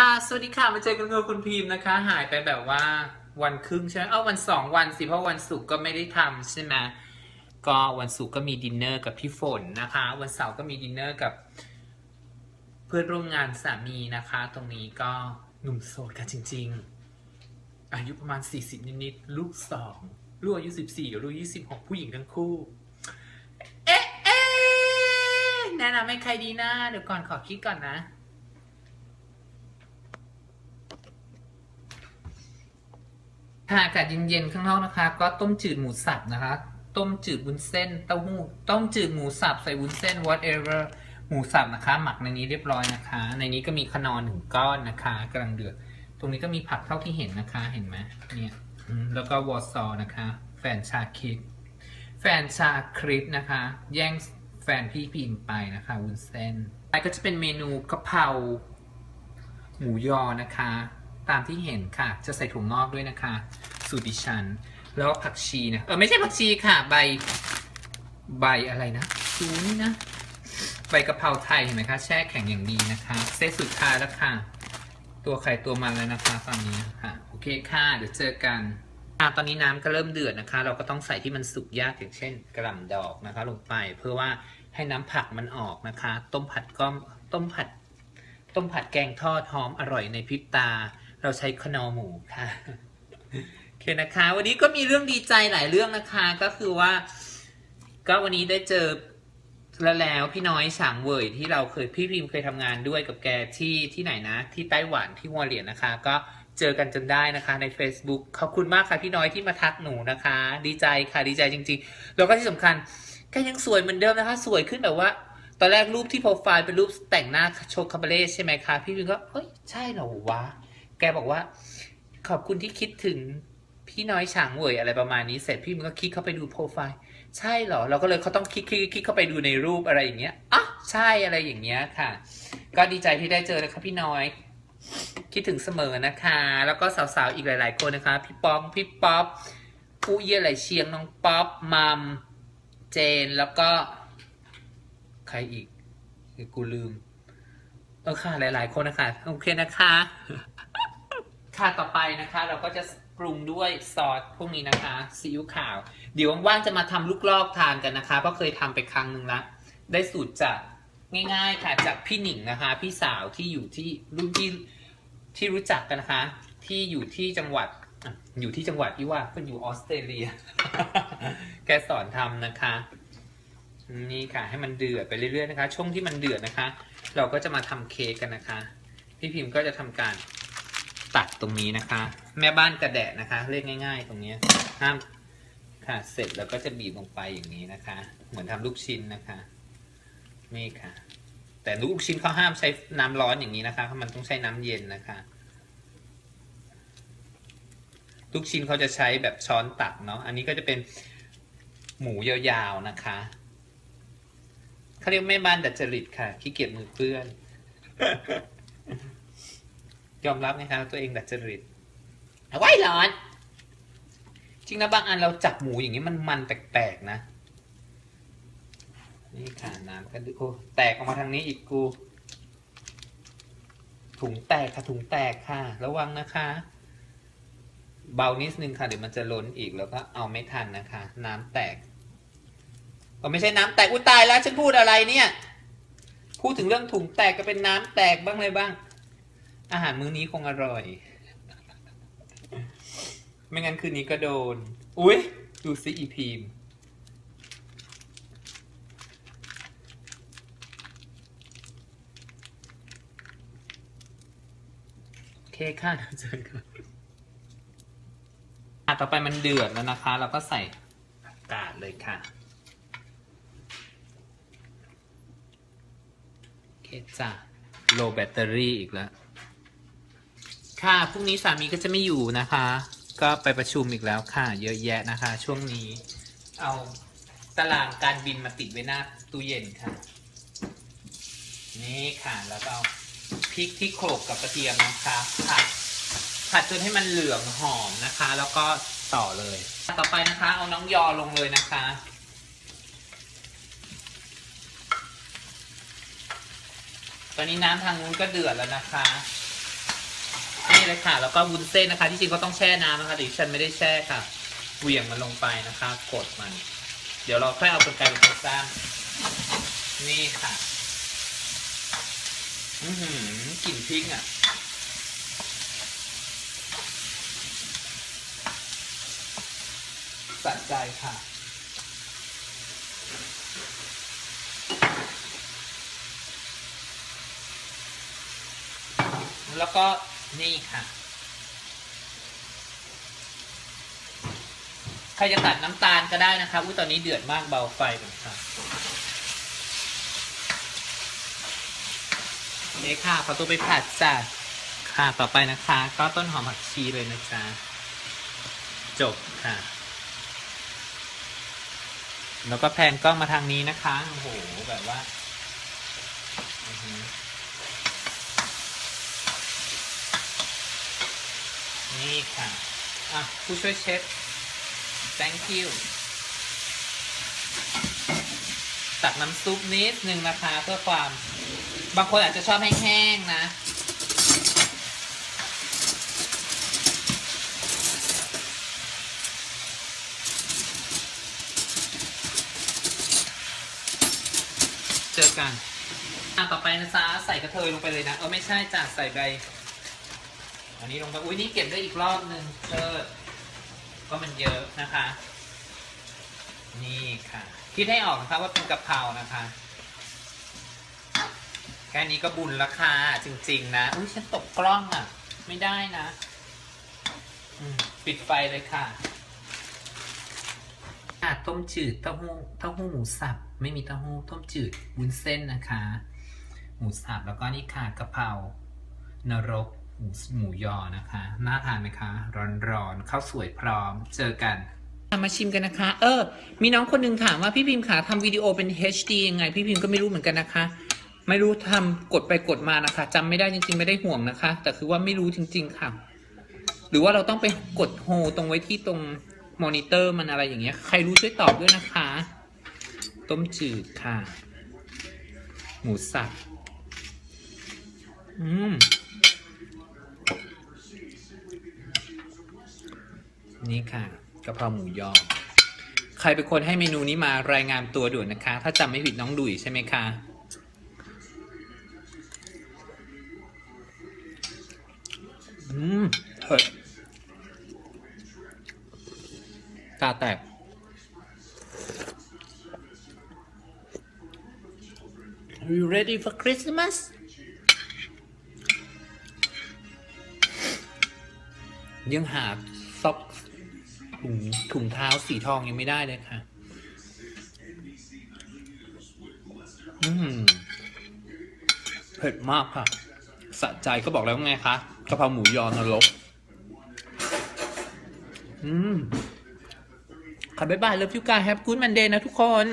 อ่าสวัสดีค่ะ มาเจอกันกับคุณพิมพ์นะคะ หายไปแบบว่าวันครึ่งใช่ไหมเอ้าวันสองวันสิ เพราะวันศุกร์ก็ไม่ได้ทำใช่ไหมก็วันศุกร์ก็มีดินเนอร์กับพี่ฝนนะคะ วันเสาร์ก็มีดินเนอร์กับ เพื่อนร่วมงานสามีนะคะ ตรงนี้ก็หนุ่มโสดกันจริง ๆ อายุประมาณ 40 นิดๆลูกสองลูกอายุ 14กับลูก26 ผู้หญิงทั้งคู่ เอ๊ะเอ๊ะแนะนำให้ใครดีนะเดี๋ยวก่อนขอคิดก่อนนะ ค่ะอากาศเย็นๆข้างนอกนะคะ ก็ต้มจืดหมูสับนะคะ ต้มจืดวุ้นเส้นเต้าหู้ต้มจืดหมูสับใส่วุ้นเส้น whatever หมูสับนะคะ หมักในนี้เรียบร้อยนะคะ ในนี้ก็มีขนอนหนึ่งก้อนนะคะกำลังเดือด ตรงนี้ก็มีผักเท่าที่เห็นนะคะเห็นไหมเนี่ยแล้วก็วอร์ซอนะคะ แฟนชาคริปแฟนชาคริปนะคะ แย่งแฟนพี่พิมไปนะคะวุ้นเส้นไปก็จะเป็นเมนูกะเพราหมูยอนะคะ ตามที่เห็นค่ะ จะใส่ถั่วงอกด้วยนะคะ สูตรดิฉัน แล้วผักชีนะ เออไม่ใช่ผักชีค่ะ ใบ ใบอะไรนะดูนี่นะ ใบกะเพราไทยเห็นไหมคะ แช่แข็งอย่างดีนะคะ เซตสุดท้ายแล้วค่ะ ตัวไข่ตัวมันแล้วนะคะตอนนี้ค่ะ โอเคค่ะ เดี๋ยวเจอกันอะตอนนี้น้ำก็เริ่มเดือดนะคะ เราก็ต้องใส่ที่มันสุกยากอย่างเช่นกระหล่ำดอกนะคะ ลงไปเพื่อว่าให้น้ำผักมันออกนะคะ ต้มผัดก็ต้มผัด ต้มผัดแกงทอดหอมอร่อยในพริบตา เราใช้ขนอหมูค่ะ คนะคะ วันนี้ก็มีเรื่องดีใจหลายเรื่องนะคะ ก็คือว่า ก็วันนี้ได้เจอแล้วแล้วพี่น้อยฉางเวยที่เราเคยพี่พิมเคยทำงานด้วยกับแกที่ที่ไหนนะ ที่ไต้หวันที่หัวเหรียญนะคะ ก็เจอกันจนได้นะคะใน Facebook ขอบคุณมากค่ะพี่น้อยที่มาทักหนูนะคะ ดีใจค่ะดีใจจริงๆ แล้วก็ที่สำคัญแกยังสวยเหมือนเดิมนะคะ สวยขึ้นแบบว่า ตอนแรกรูปที่โปรไฟล์เป็นรูปแต่งหน้าโชว์คาบเล่ใช่ไหมคะพี่พิมก็เฮ้ยใช่เหรอวะแกบอกว่า ขอบคุณที่คิดถึง พี่น้อยฉางเหวยอะไรประมาณนี้เสร็จพี่มันก็คลิกเข้าไปดูโปรไฟล์ใช่เหรอ เราก็เลยเขาต้องคลิกคลิกคลิกเข้าไปดูในรูปอะไรอย่างเงี้ยอะใช่อะไรอย่างเงี้ยค่ะ ก็ดีใจที่ได้เจอนะคะพี่น้อย คิดถึงเสมอนะคะ แล้วก็สาวๆอีกหลาย ๆ คนนะคะ พี่ป๊อปพี่ป๊อปผู้เยี่ยไหลเชียงน้องป๊อปมัมเจนแล้วก็ ใครอีกกูลืมเออค่ะหลาย ๆ คนนะคะโอเคนะคะ ค่ะต่อไปนะคะ เราก็จะ ปรุงด้วยซอสพวกนี้นะคะซีอิ๊วขาว เดี๋ยวว่างๆจะมาทำลูกลอกทานกันนะคะ เพราะเคยทำไปครั้งหนึ่งละ ได้สูตรจากง่าย ๆ ค่ะจากพี่หนิงนะคะ พี่สาวที่อยู่ที่รุ่นที่ที่รู้จักกันนะคะ ที่อยู่ที่จังหวัดอยู่ที่จังหวัดที่ว่าเป็นอยู่ออสเตรเลีย แกสอนทำนะคะ นี่ค่ะ ให้มันเดือดไปเรื่อยๆนะคะ ช่วงที่มันเดือดนะคะ เราก็จะมาทำเค้กกันนะคะ พี่พิมพ์ก็จะทำการ ตัดตรงนี้นะคะ แม่บ้านกระแดะนะคะ เรียกง่าย ๆ ตรงนี้ห้ามค่ะเสร็จแล้วก็จะบีบลงไปอย่างนี้นะคะ เหมือนทำลูกชิ้นนะคะ นี่ค่ะ แต่ลูกชิ้นเขาห้ามใช้น้ำร้อนอย่างนี้นะคะ มันต้องใช้น้ำเย็นนะคะลูกชิ้นเขาจะใช้แบบช้อนตักเนาะ อันนี้ก็จะเป็นหมูยาวๆนะคะเขาเรียกแม่บ้านดัดจริตค่ะขี้เกียจมือเปื้อน ยอมรับนะคะตัวเองดัดจริตเอาไว้ร้อนจริงนะบางอันเราจับหมูอย่างนี้มันมันแปลกๆนะ นี่ค่ะน้ำก็ดูโอ้แตกออกมาทางนี้อีกกู ถุงแตกค่ะถุงแตกค่ะ ระวังนะคะ เบานิดนึงค่ะเดี๋ยวมันจะล้นอีกแล้วก็เอาไม่ทันนะคะ น้ำแตกก็ไม่ใช่น้ำแตกอุ้ยตายแล้วฉันพูดอะไรเนี่ย พูดถึงเรื่องถุงแตกก็เป็นน้ำแตกบ้างเลยบ้าง อาหารมื้อนี้คงอร่อย ไม่งั้นคืนนี้ก็โดน อุ้ยดูซิอีพีมโอเคค่ะเดี๋ยวเจอกันอะต่อไปมันเดือดแล้วนะคะ เราก็ใส่กาศเลยค่ะ โอเคจ้ะ โลแบตเตอรี่อีกแล้ว ค่ะพรุ่งนี้สามีก็จะไม่อยู่นะคะ ก็ไปประชุมอีกแล้วค่ะ เยอะแยะนะคะ ช่วงนี้ เอาตารางการบินมาติดไว้หน้าตู้เย็นค่ะ นี่ค่ะ แล้วก็เอาพริกที่โขลกกับกระเทียมนะคะผัดผัดจนให้มันเหลืองหอมนะคะ แล้วก็ต่อเลย ต่อไปนะคะ เอาน้องยอลงเลยนะคะ ตอนนี้น้ำทางนู้นก็เดือดแล้วนะคะ เลยค่ะ แล้วก็วุ้นเส้นนะคะ ที่จริงก็ต้องแช่น้ำนะคะแต่ดิฉันไม่ได้แช่ค่ะเหวี่ยงมันลงไปนะคะ กดมัน เดี๋ยวเราค่อยเอากรรไกรไปสร้าง นี่ค่ะ อือหือกลิ่นพริกอะ สะใจค่ะแล้วก็ นี่ค่ะ ใครจะตัดน้ำตาลก็ได้นะคะอุ้ยตอนนี้เดือดมากเบาไฟก่อนค่ะโอเคค่ะขอตัวไปผัดจ้ะค่ะต่อไปนะคะ ก็ต้นหอมผักชีเลยนะจ๊ะจบค่ะ แล้วก็แพนกล้องมาทางนี้นะคะ โอ้โห แบบว่าอื้อหือ นี่ค่ะ อะ ผู้ช่วยเชฟ thank you ตักน้ำซุปนิดนึงนะคะเพื่อความ บางคนอาจจะชอบแห้งๆนะ เจอกัน อะ ต่อไปนะจ๊ะใส่กระเทยลงไปเลยนะ เออไม่ใช่จ้ะใส่ใบ อันนี้ลงไปอุ้ยนี่เก็บได้อีกรอบนึงเชิดก็มันเยอะนะคะ นี่ค่ะ คิดให้ออกนะคะว่าเป็นกะเพรานะคะ แค่นี้ก็บุญราคาจริง ๆ นะอุ้ยฉันตกกล้องอะ ไม่ได้นะปิดไฟเลยค่ะอะต้มจืดเต้าหู้เต้าหู้หมูสับไม่มีเต้าหู้ต้มจืดวุ้นเส้นนะคะ หมูสับแล้วก็นี่ค่ะกะเพรานรก หมูหมูยอนะคะ น่าทานไหมคะ ร้อนๆข้าวสวยพร้อม เจอกัน มาชิมกันนะคะ เออ มีน้องคนหนึงถามว่าพี่พิมพ์ขาทำวิดีโอเป็น HD ยังไง พี่พิมพ์ก็ไม่รู้เหมือนกันนะคะ ไม่รู้ทำกดไปกดมานะคะจำไม่ได้จริงๆไม่ได้ห่วงนะคะ แต่คือว่าไม่รู้จริง ๆ ค่ะ หรือว่าเราต้องไปกดโฮตรงไว้ที่ตรงมอนิเตอร์มันอะไรอย่างเงี้ย ใครรู้ช่วยตอบด้วยนะคะ ต้มจืดค่ะ หมูสับ อืม นี่ค่ะกะเพราหมูยอ ใครเป็นคนให้เมนูนี้มารายงานตัวด่วนนะคะ ถ้าจำไม่ผิดน้องดุยใช่ไหมคะ อืมเผ็ดตาแตก Are you ready for Christmas? ยังหาซอก ถุงถุงเท้าสีทองยังไม่ได้เลยค่ะ อืมเผ็ดมากค่ะสะใจก็บอกแล้วไงคะกะเพราหมูยอนรก อืมค่ะบ๊ายบายเลิฟยูกาแฮปกู๊ดมันเดย์นะทุกคน